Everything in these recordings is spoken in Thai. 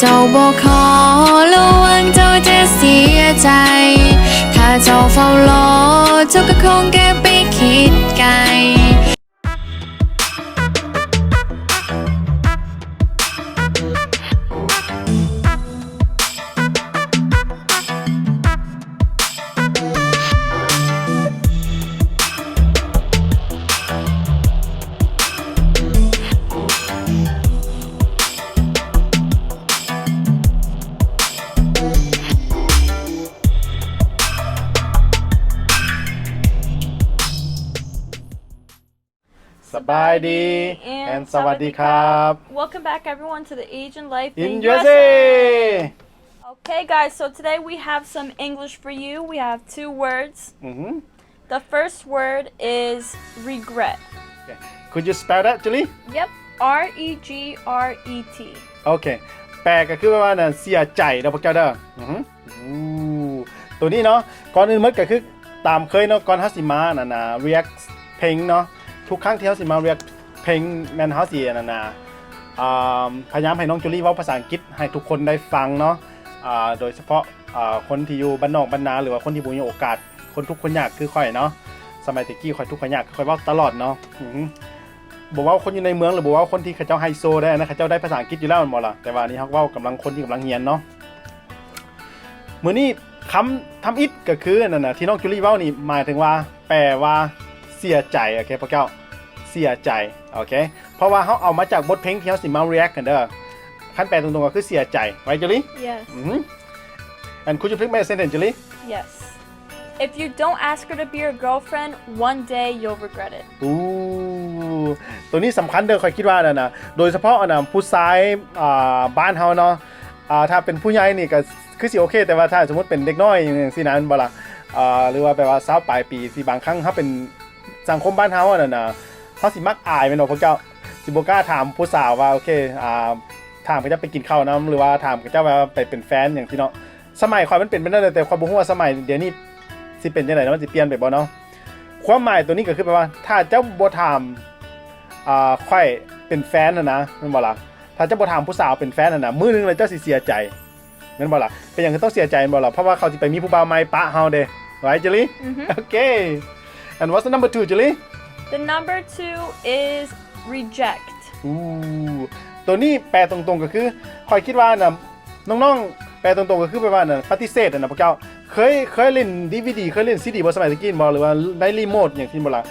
เจ้าบอกขอระวังเจ้าจะเสียใจ ถ้าเจ้าเฝ้ารอเจ้าก็คงแก่ไปคิดไกล บายดี and สวัสดีครับ Welcome back, everyone, to the Asian Life in in, USA Okay, guys, so today we have some English for you. We have two words. อือหือ The first word is regret. Could you spell that Julie Yep, R E G R E T. โอเค แปลก็คือว่าน่ะเสียใจนะพวกเจ้าเด้ออือหืออู้ตัวนี้เนาะก่อนอื่นหมดก็คือตามเคยเนาะก่อนเฮาสิมาน่ะนะ react เพลงเนาะ ทุกครั้งที่เฮาสิมา react เพลงแมนเฮาสิน่นาพยายามให้น้องจูลี่เว้าภาษาอังกฤษให้ทุกคนได้ฟังเนาะโดยเฉพาะคนที่อยู่บ้านนอกบ้านนาหรือว่าคนที่บ่มีโอกาส คนทุกคนยากคือข่อยเนาะสมัยตะกี้ข่อยทุกข์ข่อยากข่อยเว้าตลอดเนาะบอกว่าคนอยู่ในเมืองหรือบอกว่าคนที่เขาเจ้าไฮโซได้นะเขาเจ้าได้ภาษาอังกฤษอยู่แล้วมันบ่ล่ะแต่ว่านี้เขาเว่ากำลังคนที่กำลังเรียนเนาะมือนี้คำทำอิดก็คือนั่นน่ะที่น้องจูลี่เว้านี่หมายถึงว่า แปลว่า เสียใจโอเคพวกเจ้าเสียใจโอเคเพราะว่าเขาเอามาจากบทเพลงที่เขาสิมา react กันเด้อขั้นแปลตรงๆก็คือเสียใจไว้จูลี่ Yes, อือ and could you please make a sentence จูลี่ yes. If you don't ask her to be your girlfriend, one day you'll regret it. อู้ตัวนี้สำคัญเด้อคอยคิดว่านะนะโดยเฉพาะนะผู้ชายอ่าบ้านเฮาเนาะอ่าถ้าเป็นผู้ใหญ่นี่ก็คือสิโอเค แต่ว่าถ้าสมมติเป็นเด็กน้อยอย่างสินั้นบ่ล่ะอ่าหรือว่าแปลว่าสาวปลายปีสิบางครั้งถ้าเป็น สังคมบ้านเฮาอะน่ะนะเฮาสิมักอายแม่นบ่พวกเจ้าสิบ่กล้าถามผู้สาวว่าโอเคอ่าถามเขาจะไปกินข้าวนํหรือว่าถามเขาจะว่าไปเป็นแฟนอย่างที่เนาะสมัยข่อยมันเป็นไปได้แต่ข่อยบ่ฮู้ว่าสมัยเดี๋ยวนี้สิเป็นจังได๋เนาะมันสิเปลี่ยนไปบ่เนาะความหมายตัวนี้ก็คือแปลว่า ถ้าเจ้าบ่ถามอ่าค่อยเป็นแฟนนะนะแม่นบ่ล่ะถ้าเจ้าบ่ถามผู้สาวเป็นแฟนนะนะมื้อหนึงเลยเจ้าสิเสียใจแม่นบ่ล่ะเป็นหยังคือต้องเสียใจแม่นบ่ล่ะเพราะว่าเขาสิไปมีผู้บ่าวใหม่ปะเฮาเด้ right Jelly Mhm. okay and what's the number two Jelly The number two is reject. อู้ตัวนี้แปลตรงๆก็คือค่อยคิดว่านะน้องๆ แปลตรงๆก็คือแปลว่านะปฏิเสธอะนะพวกเจ้า เคยเคยเล่น DVD เคยเล่นซีดีบ่สมัยตะกี้บ่หรือว่าได้รีโมทอย่างที่บ่ล่ะ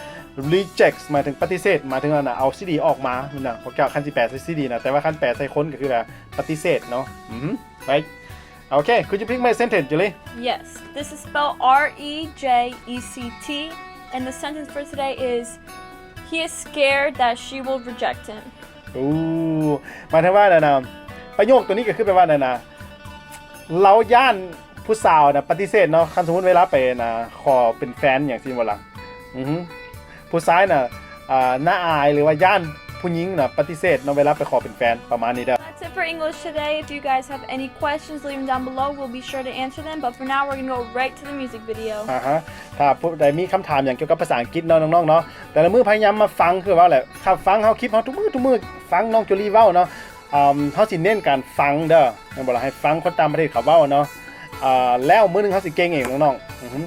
reject หมายถึงปฏิเสธหมายถึงว่านะเอาซีดีออกมานั่นน่ะพวกเจ้าคันสิแปลใส่ซีดีนะแต่ว่าคันแปลใส่คนก็คือแบบปฏิเสธเนาะอือฮึ right okay could you pick my sentence Julie Yes, this is spelled R E J E C T, and the sentence for today is He is scared that she will reject him. อู้หมายถึงว่านะนะประโยคตัวนี้ก็คือแปลว่านะนะเราย่านผู้สาวนะปฏิเสธเนาะคันสมมติเวลาไปนะขอเป็นแฟนอย่างที่บ่ล่ะอือฮึผู้ชายน่ะอ่าน่าอายหรือว่าย่าน ผู้หญิงน่ะปฏิเสธเนาะเวลาไปขอเป็นแฟนประมาณนี้เด้อ That's it for English today. If you guys have any questions, leave them down below. We'll be sure to answer them. But for now, we're gonna go right to the music video. อ่าฮะถ้าผู้ใดมีคำถามอย่างเกี่ยวกับภาษาอังกฤษเนาะน้องๆเนาะแต่ละมือพยายามมาฟังคือว่าแหละถ้าฟังเฮาคลิปเฮาทุกมือทุกมือฟังน้องจูลี่เว้าเนาะอ่าเฮาสิเน้นการฟังเด้อแม่นบ่ล่ะให้ฟังคนต่างประเทศเขาเว้าเนาะอ่าแล้วมื้อหนึงเฮาสิเก่งเองน้องๆอือฮึ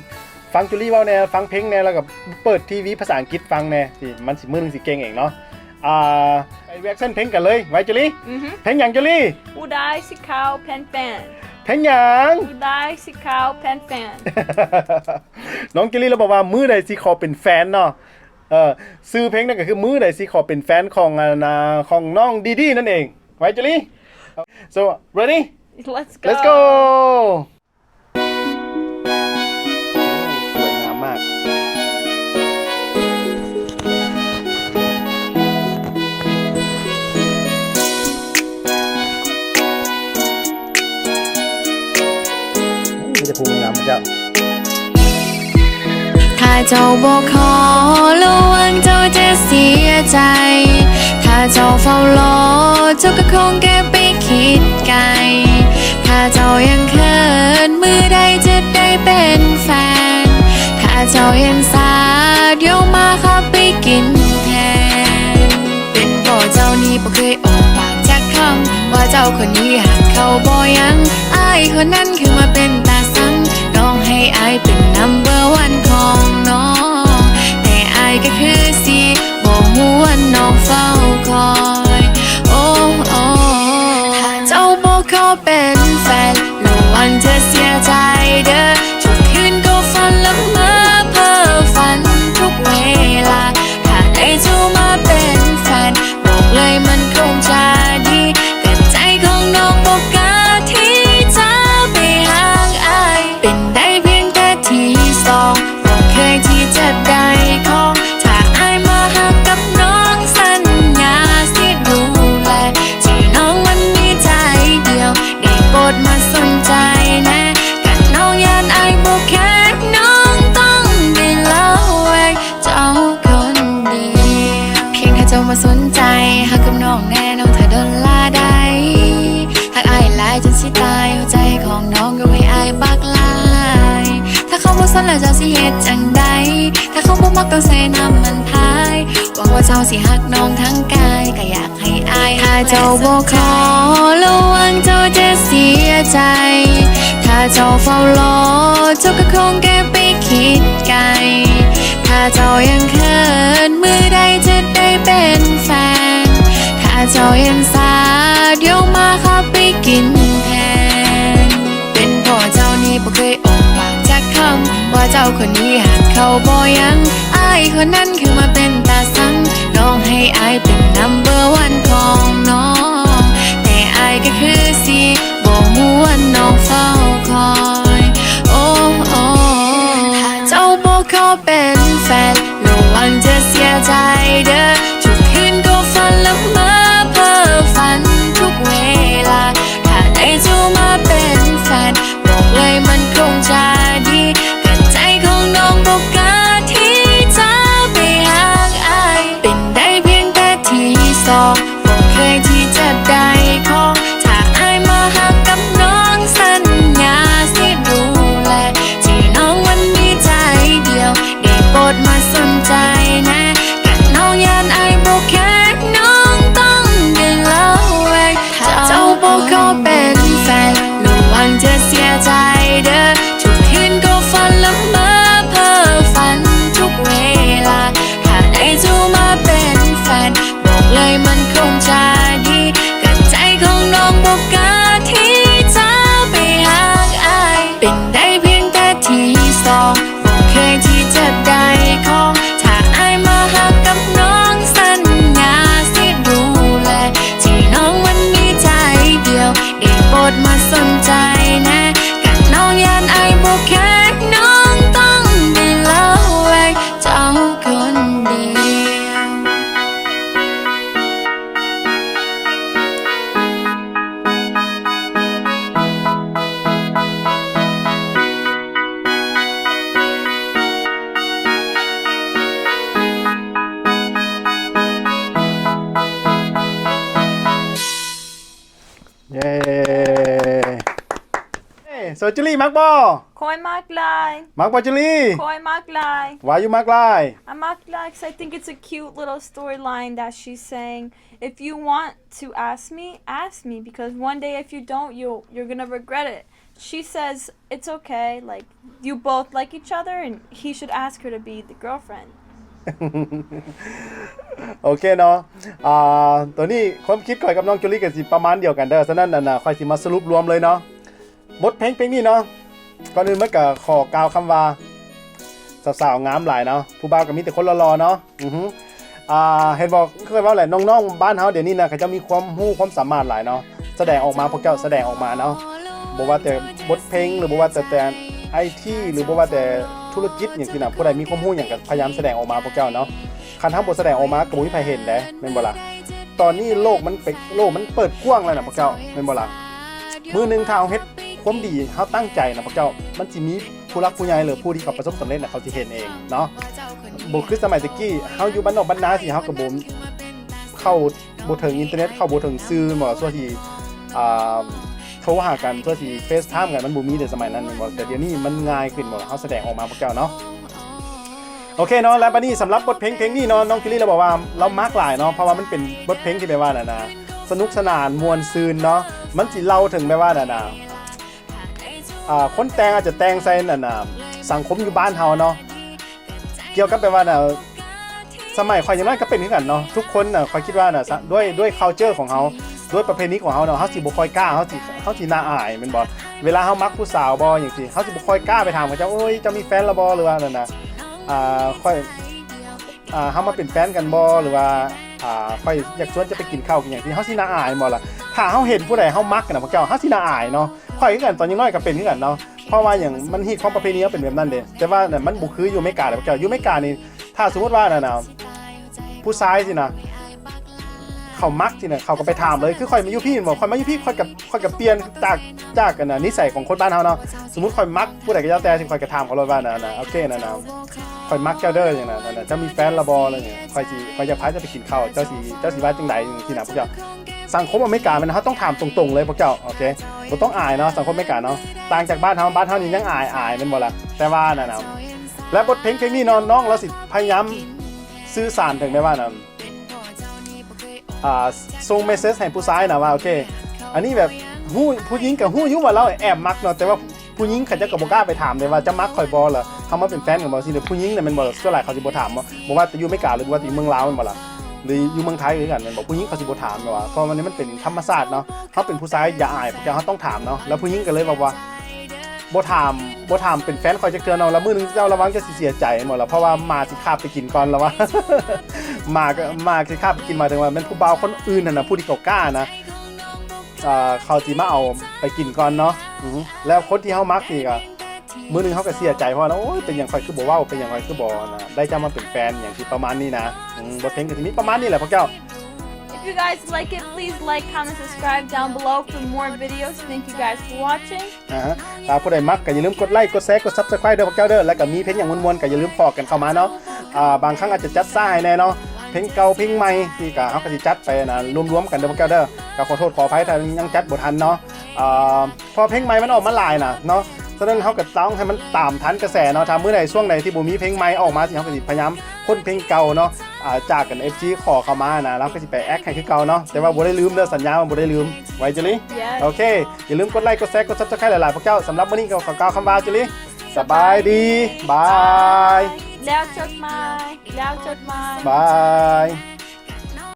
ฟังจูลี่เว้าแน่ฟังเพลงแน่แล้วก็เปิดทีวีภาษาอังกฤษฟังแน่สิมันสิมื้อหนึงสิเก่งเองเนาะ อ่าไปเรียกเส้นเพลงกันเลยไว้จูลี่ Mm-hmm. เพลงหยังจูลี่ Udai si cow pen fan. เพลงหยัง Udai si cow pen fan. น้องเจลลี่เราบอกว่ามือใดสิขอเป็นแฟนเนาะเออซื้อเพลงนั่นก็คือมือใดสิขอเป็นแฟนของอานาของน้องดีดีนั่นเองไว้เจลลี่ so ready Let's go. let's go เจ้าบอกขอระวังเจ้าจะเสียใจ ถ้าเจ้าเฝ้ารอเจ้าก็คงแก้ไปคิดไกล ถ้าเจ้ายังเขินมือใดจะได้เป็นแฟน ถ้าเจ้ายังสาดโยมมาขับไปกินแทน เป็นบ่เจ้านี้บ่เคยออกปากจากคำว่าเจ้าคนนี้หักเขาบ่ยังอายคนนั้นคือมาเป็นตาสังน้องให้อายเป็น number one แต่อ สิหักน้องทั้งกายก็อยากให้อายถ้าเจ้าบ่ขอระวังเจ้าจะเสียใจ ถ้าเจ้าเฝ้ารอเจ้าก็คงแก้ไปคิดไกล ถ้าเจ้ายังเขินมือใดจะได้เป็นแฟน ถ้าเจ้ายังสาดเดี๋ยวมาขับไปกินแทนเป็นเพ่อเจ้านี่บ่เคยออกปากจากคำว่าเจ้าคนนี้หักเขาบ่ยังอายคนนั้นคือมาเป็น องให้อายเป็นนัมเบอร์วันของน้อง แต่อายก็คือสิบ่ฮู้ว่าน้องเฝ้าคอย โอ้โอ้ถ้าเจ้าบ่ขอเป็นแฟนระวังจะเสียใจ วังจ เฮ้โซจูลี่มักบอ Koi maklai. มักบอจูลี่ Koi maklai. วายุมักไล I'm maklai because I think it's a cute little storyline that she's saying. If you want to ask me, ask me because one day if you don't, you'll you're gonna regret it. She says it's okay, like you both like each other, and he should ask her to be the girlfriend. โอเคเนาะ อ่า ตัวนี้ความคิดก่อยกับน้องจูลี่ก็สิประมาณเดียวกันเด้อฉะนั้นน่ะนะค่อยสิมาสรุปรวมเลยเนาะ บทเพลงเพลงนี้เนาะก่อนอื่นมันก็ขอกล่าวคำว่าสาวๆงามหลายเนาะผู้บ่าวก็มีแต่คนรอๆเนาะอือฮึอ่าเห็นบอกเคยว่าแหละน้องๆบ้านเฮาเดี๋ยวนี้นะเขาจะมีความรู้ความสามารถหลายเนาะแสดงออกมาพวกเจ้าแสดงออกมาเนาะบอกว่าแต่บทเพลงหรือบอกว่าแต่แต่ไอทีหรือบอกว่าแต่ธุรกิจอย่างที่น่ะผู้ใดมีความรู้อย่างก็พยายามแสดงออกมาพวกเจ้าเนาะคันทำบทแสดงออกมาก็บ่มีใครเห็นเด้แม่นบ่ล่ะตอนนี้โลกมันเป็นโลกมันเปิดกว้างแล้วนะพวกเจ้าแม่นบ่ล่ะมือหนึงถ้าเอาเฮ็ด ความดีเฮาตั้งใจนะพวกเจ้ามันสิมีผู้รักผู้ใหญ่หรือผู้ที่เขาประสบสำเร็จน่ะเขาสิเห็นเองเนาะบ่คือสมัยตะกี้เฮาอยู่บ้านนอกบ้านนาสิเฮาก็บ่เข้าบ่ถึงอินเทอร์เน็ตเข้าบ่ถึงสื่อบ่ส่วนที่อ่าโทรหากันเพื่อที่เฟซไทม์กันมันบูมีแต่สมัยนั้นแม่นบ่แต่เดี๋ยวนี้มันง่ายขึ้นหมดเขาแสดงออกมาพวกเจ้าเนาะโอเคเนาะแล้วบัดนี้สำหรับบทเพลงเพลงนี้เนาะน้องคิลลี่เราบอกว่าเรามากหลายเนาะเพราะว่ามันเป็นบทเพลงที่แปลว่าน่ะนะสนุกสนานมวลซืนเนาะมันสิเล่าถึงแบบว่าน่ะนะอ่า คนแต่งอาจจะแต่งใส่น่ะนะสังคมอยู่บ้านเฮาเนาะเกี่ยวกับแบบว่าน่ะสมัยข่อยยังน้อยก็เป็นคือกันเนาะทุกคนน่ะข่อยคิดว่าน่ะด้วยด้วย culture ของเฮาด้วยประเพณีของเฮาเนาะเฮาสิบ่ค่อยกล้าเฮาสิเฮาสิน่าอายแม่นบ่เวลาเฮามักผู้สาวบ่อย่างซี่เฮาสิบ่ค่อยกล้าไปถามเขาเจ้าโอ้ยเจ้ามีแฟนแล้วบ่หรือว่านั่นน่ะอ่าค่อยอ่าเฮามาเป็นแฟนกันบ่หรือว่าอ่าค่อยอยากชวนจะไปกินข้าวกินหยังที่เฮาสิน่าอายบ่ล่ะถ้าเฮาเห็นผู้ใดเฮามักกันน่ะพวกเจ้าเฮาสิน่าอายเนาะ ค่อยกันตอนยังน้อยก็เป็นกันเนาะเพราะว่าอย่างมันฮีตของประเพณีก็เป็นแบบนั้นเด้แต่ว่าน่ะมันบ่คืออยู่อเมริกาเด้อพวกเจ้าอยู่อเมริกานี่ถ้าสมมติว่าน่ะนะผู้ชายสินะเขามักสินะเขาก็ไปถามเลยคือค่อยมาอยู่พี่บอกค่อยมาอยู่พี่ค่อยกับค่อยกับเปลี่ยนจากจากกันนะนิสัยของคนบ้านเฮาเนาะสมมติค่อยมักผู้ใดก็แล้วแต่สิค่อยก็ถามเขาเลยว่าน่ะนะโอเคน่ะนะคอยมักเจ้าเด้ออย่างนั้นนั่นน่ะจ้ามีแฟนระบออะไรอย่างเงี้ยคอยสิคอยจะพาจะไปกินข้าวเจ้าสีเจ้าสีว่าจังใดที่นะพวกเจ้า สังคมอเมริกามันเขาต้องถามตรงๆเลยพวกเจ้าโอเคบ่ต้องอายเนาะสังคมอเมริกาเนาะต่างจากบ้านเฮาบ้านเฮานี่ยังอายอายแมันบ่ล่ะแต่ว่านั่นน่ะและบทเพลงเพลงนี้นาะน้องเราสิพยายามสื่อสารถึงได้ว่านะอ่าส่งเมสเซจให้ผู้ชายนะว่าโอเค อันนี้แบบฮู้ผู้หญิงกับฮู้ยู่ว่าเราแอบมักเนาะแต่ว่าผู้หญิงเขาจะก็บ่กล้าไปถามเลยว่าจะมักข่อยบ่เหรอเขามาเป็นแฟนกันบ่สิเดี๋ยวผู้หญิงเนี่ยมันบ่ส่วนหลายเขาสิบ่ถามบ่าบ่ว่าจะอยู่อเมริกาหรือว่าอยู่เมืองลาวมันบ่ล่ะ หรืออยู่เมืองไทยคือกันมันบอกผู้หญิงเขาสิบ่ถามแบบว่าเพราะมันนี้มันเป็นธรรมชาสติเนาะเขาเป็นผู้ชายอย่าอายเพราะเขาต้องถามเนาะแล้วผู้หญิงก็เลยบอกว่าบ่ถามบ่ถามเป็นแฟนข่อยจะเกินเอาแล้วมื้อนึงเจ้าระวังจะสิเสียใจหมดแล้วเพราะว่ามาสิคาบไปกินก่อนแล้วว่า มาก็มาสิคาบไปกินมาถึงว่าเป็นผู้บ่าวคนอื่นน่ะนะผู้ที่เขากล้านะอ่าเขาจีมาเอาไปกินก่อนเนาะอือแล้วคนที่เขามักนี่ก็ มือหนึงเขาก็เสียใจเพราะว่าโอ้ยเป็นอย่างไรคือบอกว่าเป็นอย่างไรคือบอกนะได้เจ้ามาเป็นแฟนอย่างที่ประมาณนี้นะอืมบทเพลงก็จะมีประมาณนี้แหละพวกเจ้า If you guys like it, please like, comment, subscribe down below for more videos. Thank you guys for watching. นะฮะถ้าผู้ใดมักก็อย่าลืมกดไลค์กดแชร์กดซับสไครต์เด้อพวกเจ้าเด้อแล้วก็มีเพลงอย่างมวนๆก็อย่าลืมฟอกกันเข้ามาเนาะอ่าบางครั้งอาจจะจัดซ่าให้แน่เนาะเพลงเก่าเพลงใหม่ที่ก็เขาก็สิจัดไปนะรวมๆกันเด้อพวกเจ้าเด้อก็ขอโทษขออภัยถ้ายังจัดบ่ทันเนาะอ่าพอเพลงใหม่มันออกมาหลายน่ะเนาะ ฉะนั้นเขาก็ต้องให้มันตามทันกระแสเนาะทำเมื่อใดช่วงใดที่บ่มีเพลงใหม่ออกมาสิเขาก็สิพยายามค้นเพลงเก่าเนาะอ่าจากกัน FG ขอเข้ามานะแล้วก็สิไปแอคให้คือเก่าเนาะแต่ว่าบ่ได้ลืมเด้อสัญญาว่าบ่ได้ลืมไว้จุลิ Yes. โอเค อย่าลืมกดไลค์กดแชร์กด Subscribe หลายๆพวกเจ้าสำหรับมื้อนี้ก็ขอกล่าวคำว่าจุลิสบายดีบาย Now, Chuck my. Now, Chuck my. บาย